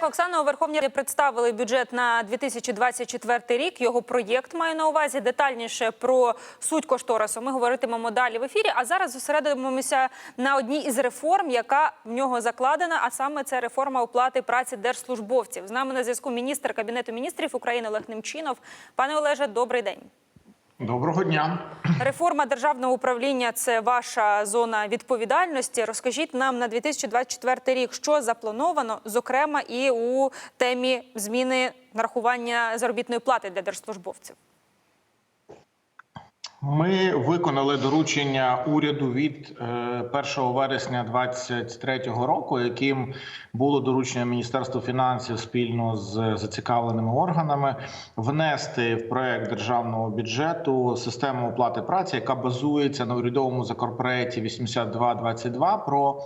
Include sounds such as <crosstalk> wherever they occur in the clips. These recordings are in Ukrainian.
Дякую, Оксано. У Верховній Раді представили бюджет на 2024 рік. Його проєкт маю на увазі. Детальніше про суть кошторису. Ми говоритимемо далі в ефірі. А зараз зосередимося на одній із реформ, яка в нього закладена. А саме це реформа оплати праці держслужбовців. З нами на зв'язку міністр кабінету міністрів України Олег Немчинов. Пане Олеже, добрий день. Доброго дня. Реформа державного управління це ваша зона відповідальності. Розкажіть нам на 2024 рік, що заплановано, зокрема і у темі зміни нарахування заробітної плати для держслужбовців. Ми виконали доручення уряду від е, 1 вересня 2023 року, яким було доручення Міністерству фінансів спільно з зацікавленими органами внести в проект державного бюджету систему оплати праці, яка базується на урядовому закорпореті 8222 про е,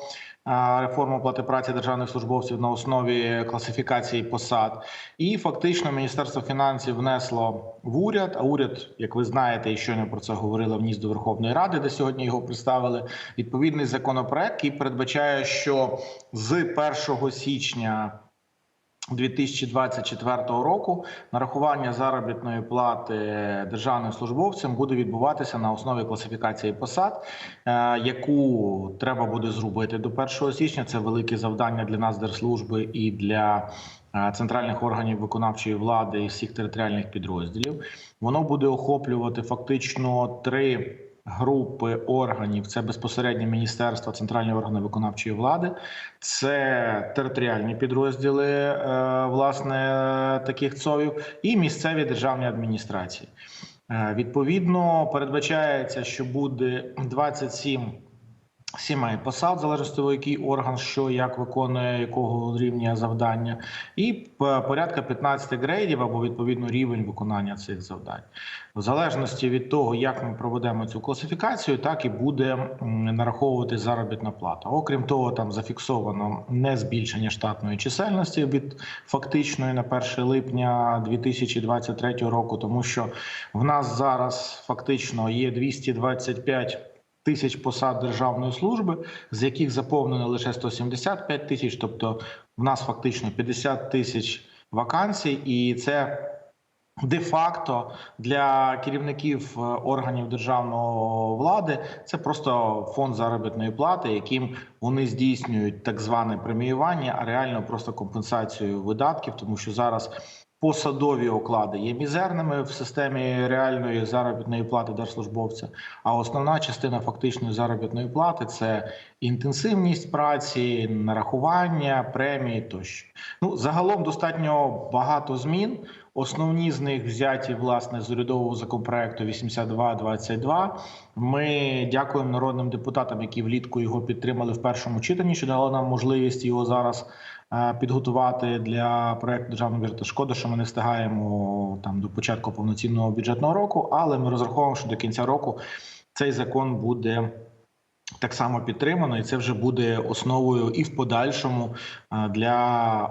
реформу оплати праці державних службовців на основі класифікації посад. І фактично Міністерство фінансів внесло в уряд. А уряд, як ви знаєте, і щойно про це говорила вніс до Верховної Ради, де сьогодні його представили. Відповідний законопроект, який передбачає, що з 1 січня 2024 року нарахування заробітної плати державним службовцям буде відбуватися на основі класифікації посад, е, яку треба буде зробити до 1 січня. Це велике завдання для нас держслужби і для е, центральних органів виконавчої влади і всіх територіальних підрозділів. Воно буде охоплювати фактично три групи органів: це безпосередньо міністерства, центральні органи виконавчої влади, це територіальні підрозділи е, власне таких ЦОВів і місцеві державні адміністрації. Е, Відповідно, передбачається, що буде 27 сімей посад, залежності від який орган, що як виконує якого рівня завдання, і порядка 15 грейдів або відповідно рівень виконання цих завдань. В залежності від того, як ми проведемо цю класифікацію, так і буде нараховувати заробітна плата. Окрім того, там зафіксовано не збільшення штатної чисельності від фактичної на 1 липня 2023 року, тому що в нас зараз фактично є 225 тисяч посад державної служби, з яких заповнено лише 175 тисяч, тобто в нас фактично 50 тисяч вакансій, і це де-факто для керівників е, органів державної влади це просто фонд заробітної плати, яким вони здійснюють так зване преміювання, а реально просто компенсацію видатків, тому що зараз посадові оклади є мізерними в системі реальної заробітної плати держслужбовця. А основна частина фактичної заробітної плати це інтенсивність праці, нарахування, премії тощо. Ну загалом достатньо багато змін. Основні з них взяті власне з урядового законопроекту 8222. Ми дякуємо народним депутатам, які влітку його підтримали в першому читанні, що дало нам можливість його зараз підготувати для проекту державного бюджету. Шкода, що ми не встигаємо там до початку повноцінного бюджетного року, але ми розраховуємо, що до кінця року цей закон буде. Так само підтримано, і це вже буде основою і в подальшому е, для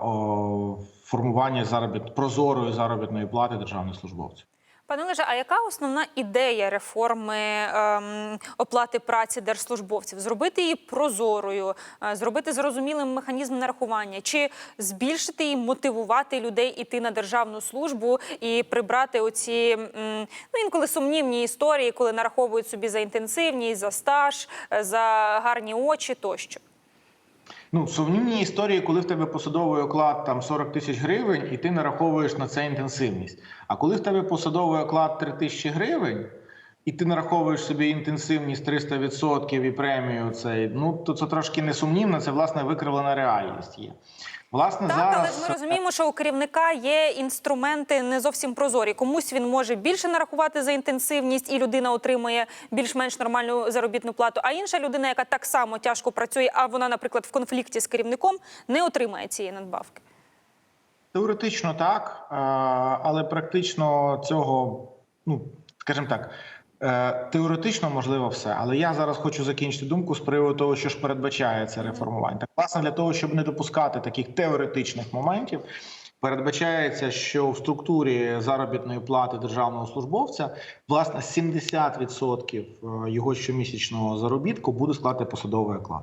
формування заробіт прозорої заробітної плати державних службовців. Пане Олеже, а яка основна ідея реформи ем, оплати праці держслужбовців? Зробити її прозорою, е, зробити зрозумілим механізм нарахування, чи збільшити і мотивувати людей іти на державну службу і прибрати оці м, ну інколи сумнівні історії, коли нараховують собі за інтенсивність, за стаж, е, за гарні очі тощо. Ну, сумнівні історії, коли в тебе посадовий оклад там 40 тисяч гривень, і ти нараховуєш на це інтенсивність. А коли в тебе посадовий оклад 3 тисячі гривень, і ти нараховуєш собі інтенсивність 300% і премію, цей, ну то це трошки не сумнівно, це власне викривлена реальність є. Власне, Так, зараз але ми розуміємо, що у керівника є інструменти не зовсім прозорі. Комусь він може більше нарахувати за інтенсивність, і людина отримує більш-менш нормальну заробітну плату. А інша людина, яка так само тяжко працює, а вона, наприклад, в конфлікті з керівником, не отримає цієї надбавки. Теоретично так, але практично цього, ну скажімо так, теоретично можливо все. Але я зараз хочу закінчити думку з приводу того, що ж передбачає це реформування. Так, власне, для того, щоб не допускати таких теоретичних моментів. Передбачається, що в структурі заробітної плати державного службовця власне 70% його щомісячного заробітку буде складати посадовий оклад.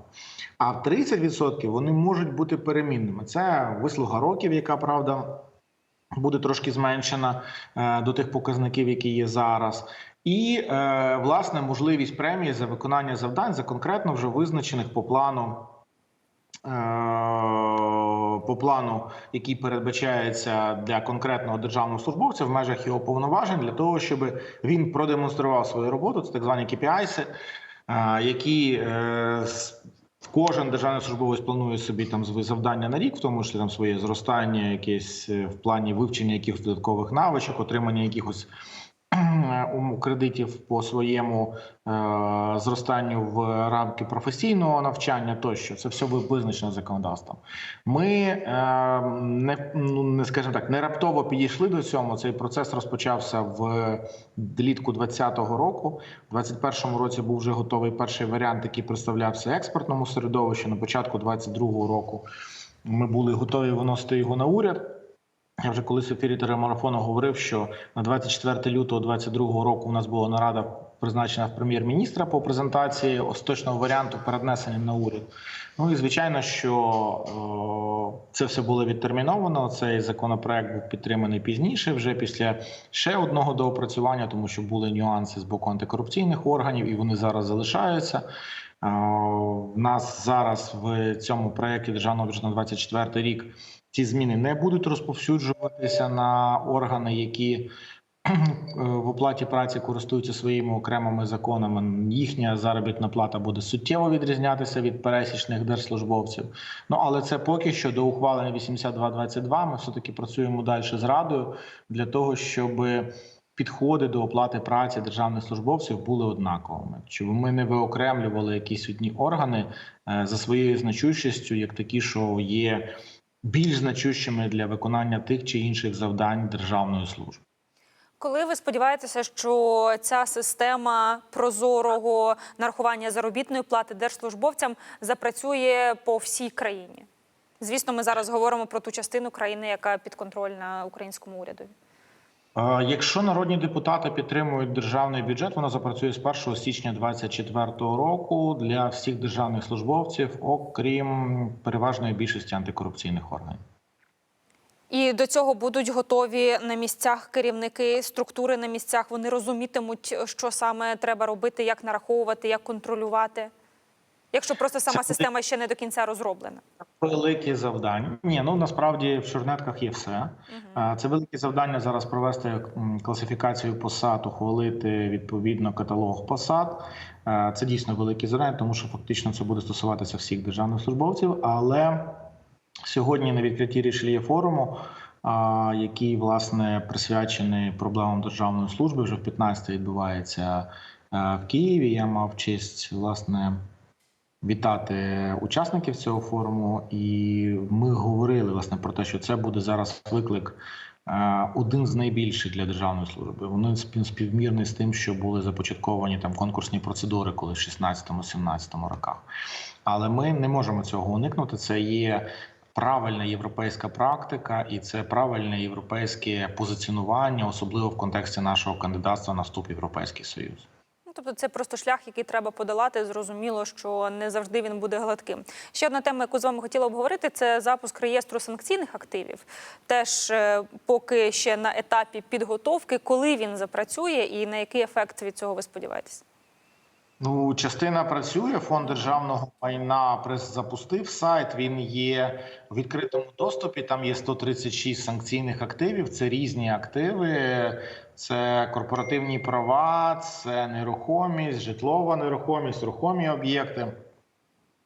А 30% вони можуть бути перемінними. Це вислуга років, яка правда буде трошки зменшена е, до тих показників, які є зараз. І е, власне можливість премії за виконання завдань за конкретно вже визначених по плану. е, По плану, який передбачається для конкретного державного службовця в межах його повноважень, для того, щоб він продемонстрував свою роботу, це так звані KPIs, е, які с- кожен державний службовець планує собі там завдання на рік, в тому числі там своє зростання, якесь в плані вивчення якихось додаткових навичок, отримання якихось кредитів по своєму е, зростанню в рамки професійного навчання тощо. Це все визначено законодавством. Ми е, не, ну, не скажімо так, не раптово підійшли до цього. Цей процес розпочався в влітку 2020 року. У 2021 році був вже готовий перший варіант, який представлявся експортному середовищу. На початку 2022 року ми були готові виносити його на уряд. Я вже колись в ефірі телемарафону говорив, що на 24 лютого 2022 року у нас була нарада призначена в прем'єр-міністра по презентації остаточного варіанту переднесенням на уряд. Ну і звичайно, що е, це все було відтерміновано. Цей законопроект був підтриманий пізніше, вже після ще одного доопрацювання, тому що були нюанси з боку антикорупційних органів, і вони зараз залишаються. Е, В нас зараз в цьому проєкті державного бюджету на 24 рік ці зміни не будуть розповсюджуватися на органи, які е, в оплаті праці користуються своїми окремими законами. Їхня заробітна плата буде суттєво відрізнятися від пересічних держслужбовців. Ну але це поки що до ухвалення 8222 Ми все таки працюємо далі з радою для того, щоб підходи до оплати праці державних службовців були однаковими, щоб ми не виокремлювали якісь одні органи е, за своєю значущістю, як такі, що є більш значущими для виконання тих чи інших завдань державної служби. Коли ви сподіваєтеся, що ця система прозорого нарахування заробітної плати держслужбовцям запрацює по всій країні? Звісно, ми зараз говоримо про ту частину країни, яка підконтрольна українському урядові. Якщо народні депутати підтримують державний бюджет, воно запрацює з 1 січня 2024 року для всіх державних службовців, окрім переважної більшості антикорупційних органів. І до цього будуть готові на місцях керівники структури на місцях. Вони розумітимуть, що саме треба робити, як нараховувати, як контролювати. Якщо просто сама система ще не до кінця розроблена. Великі завдання. Ні, ну насправді в шорнетках є все. Е, Це велике завдання зараз провести класифікацію посад, ухвалити відповідно каталог посад. Це дійсно велике завдання, тому що фактично це буде стосуватися всіх державних службовців. Але сьогодні на відкритті рішення форуму, який власне присвячений проблемам державної служби, вже в 15 відбувається в Києві. Я мав честь власне вітати учасників цього форуму, і ми говорили власне про те, що це буде зараз виклик. е, Один з найбільших для державної служби. Вони спів- співмірний з тим, що були започатковані там конкурсні процедури, коли в 16-17 роках. Але ми не можемо цього уникнути. Це є правильна європейська практика, і це правильне європейське позиціонування, особливо в контексті нашого кандидатства на вступ в Європейський Союз. Ну, тобто це просто шлях, який треба подолати. Зрозуміло, що не завжди він буде гладким. Ще одна тема, яку з вами хотіла обговорити, це запуск реєстру санкційних активів. Теж е, поки ще на етапі підготовки, коли він запрацює і на який ефект від цього ви сподіваєтесь? Ну, частина працює. Фонд державного майна прес запустив сайт. Він є в відкритому доступі. Там є 136 санкційних активів. Це різні активи, це корпоративні права, це нерухомість, житлова нерухомість, рухомі об'єкти.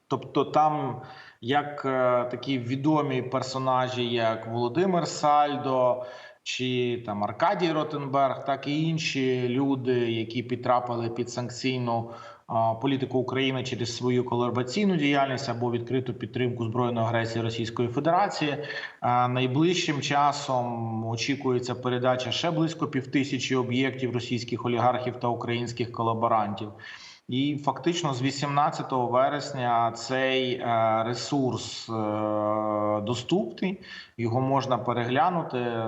Тобто, там як е, такі відомі персонажі, як Володимир Сальдо. Чи там Аркадій Ротенберг, так і інші люди, які підтрапили під санкційну політику України через свою колабораційну діяльність або відкриту підтримку збройної агресії Російської Федерації. А, найближчим часом очікується передача ще близько півтисячі об'єктів російських олігархів та українських колаборантів. І фактично з 18 вересня цей е, ресурс е, доступний, його можна переглянути.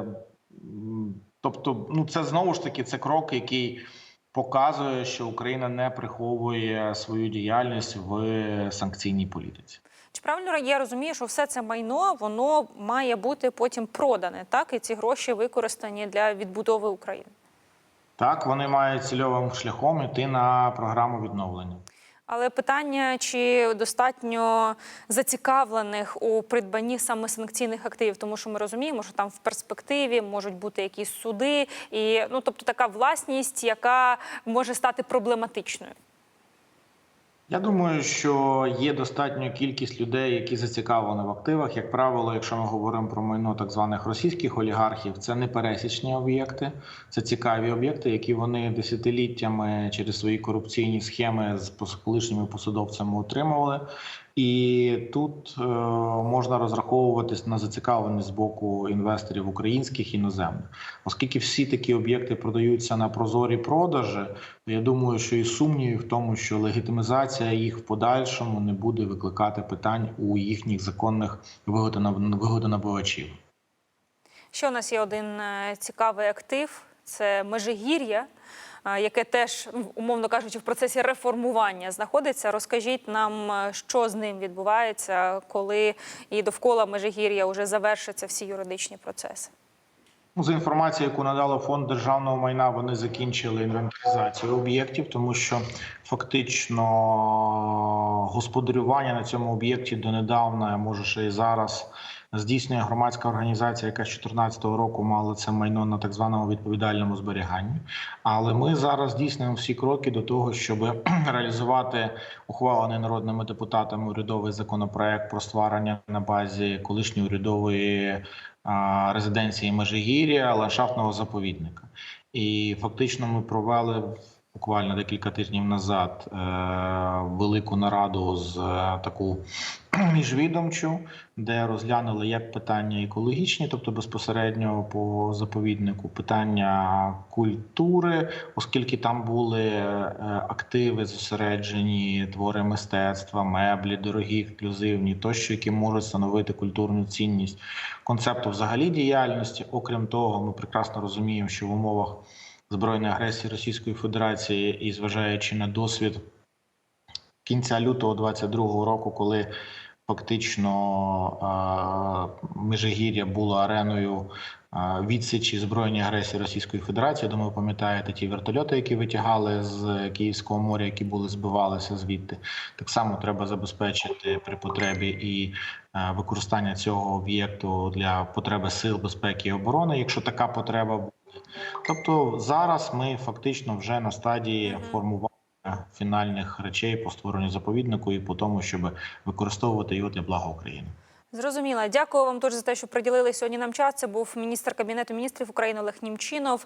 Тобто, ну це знову ж таки це крок, який показує, що Україна не приховує свою діяльність в санкційній політиці. Чи правильно я розумію, що все це майно воно має бути потім продане, так і ці гроші використані для відбудови України? Так, вони мають цільовим шляхом йти на програму відновлення. Але питання, чи достатньо зацікавлених у придбанні саме санкційних активів, тому що ми розуміємо, що там в перспективі можуть бути якісь суди, і ну тобто така власність, яка може стати проблематичною. Я думаю, що є достатньо кількість людей, які зацікавлені в активах. Як правило, якщо ми говоримо про майно так званих російських олігархів, це не пересічні об'єкти, це цікаві об'єкти, які вони десятиліттями через свої корупційні схеми з колишніми посадовцями отримували. І тут е, можна розраховуватись на зацікавленість з боку інвесторів українських іноземних, оскільки всі такі об'єкти продаються на прозорі продажі. то Я думаю, що і сумнівів в тому, що легітимізація їх в подальшому не буде викликати питань у їхніх законних вигодонаб- вигодонабувачів. Ще у нас є один е, цікавий актив це Межигір'я, яке теж, умовно кажучи, в процесі реформування знаходиться. Розкажіть нам, е, що з ним відбувається, коли і довкола Межигір'я вже завершаться всі юридичні процеси. Ну, за інформацією, яку надало фонд державного майна, вони закінчили інвентаризацію об'єктів, тому що фактично господарювання на цьому об'єкті донедавна, може ще і зараз, здійснює громадська організація, яка з 2014 року мала це майно на так званому відповідальному зберіганні. Але ми зараз здійснюємо всі кроки до того, щоб <clears throat> реалізувати ухвалений народними депутатами урядовий законопроект про створення на базі колишньої урядової резиденції Межигір'я, ландшафтного заповідника. І фактично ми провели буквально декілька тижнів назад е, велику нараду з е, таку <clears throat> міжвідомчу, де розглянули як питання екологічні, тобто безпосередньо по заповіднику, питання культури, оскільки там були е, активи зосереджені, твори мистецтва, меблі, дорогі, ексклюзивні, тощо, які можуть становити культурну цінність концепту взагалі діяльності. Окрім того, ми прекрасно розуміємо, що в умовах збройної агресії Російської Федерації і зважаючи на досвід кінця лютого 22-го року, коли фактично Межигір'я було ареною відсічі збройної агресії Російської Федерації. Думаю, пам'ятаєте ті вертольоти, які витягали з Київського моря, які були збивалися звідти. Так само треба забезпечити при потребі і використання цього об'єкту для потреби сил безпеки і оборони, якщо така потреба. Тобто зараз ми фактично вже на стадії формування фінальних речей по створенню заповіднику і по тому, щоб використовувати його для блага України. Зрозуміла. Дякую вам дуже за те, що приділили сьогодні нам час. Це був міністр кабінету міністрів України Олег Німчинов.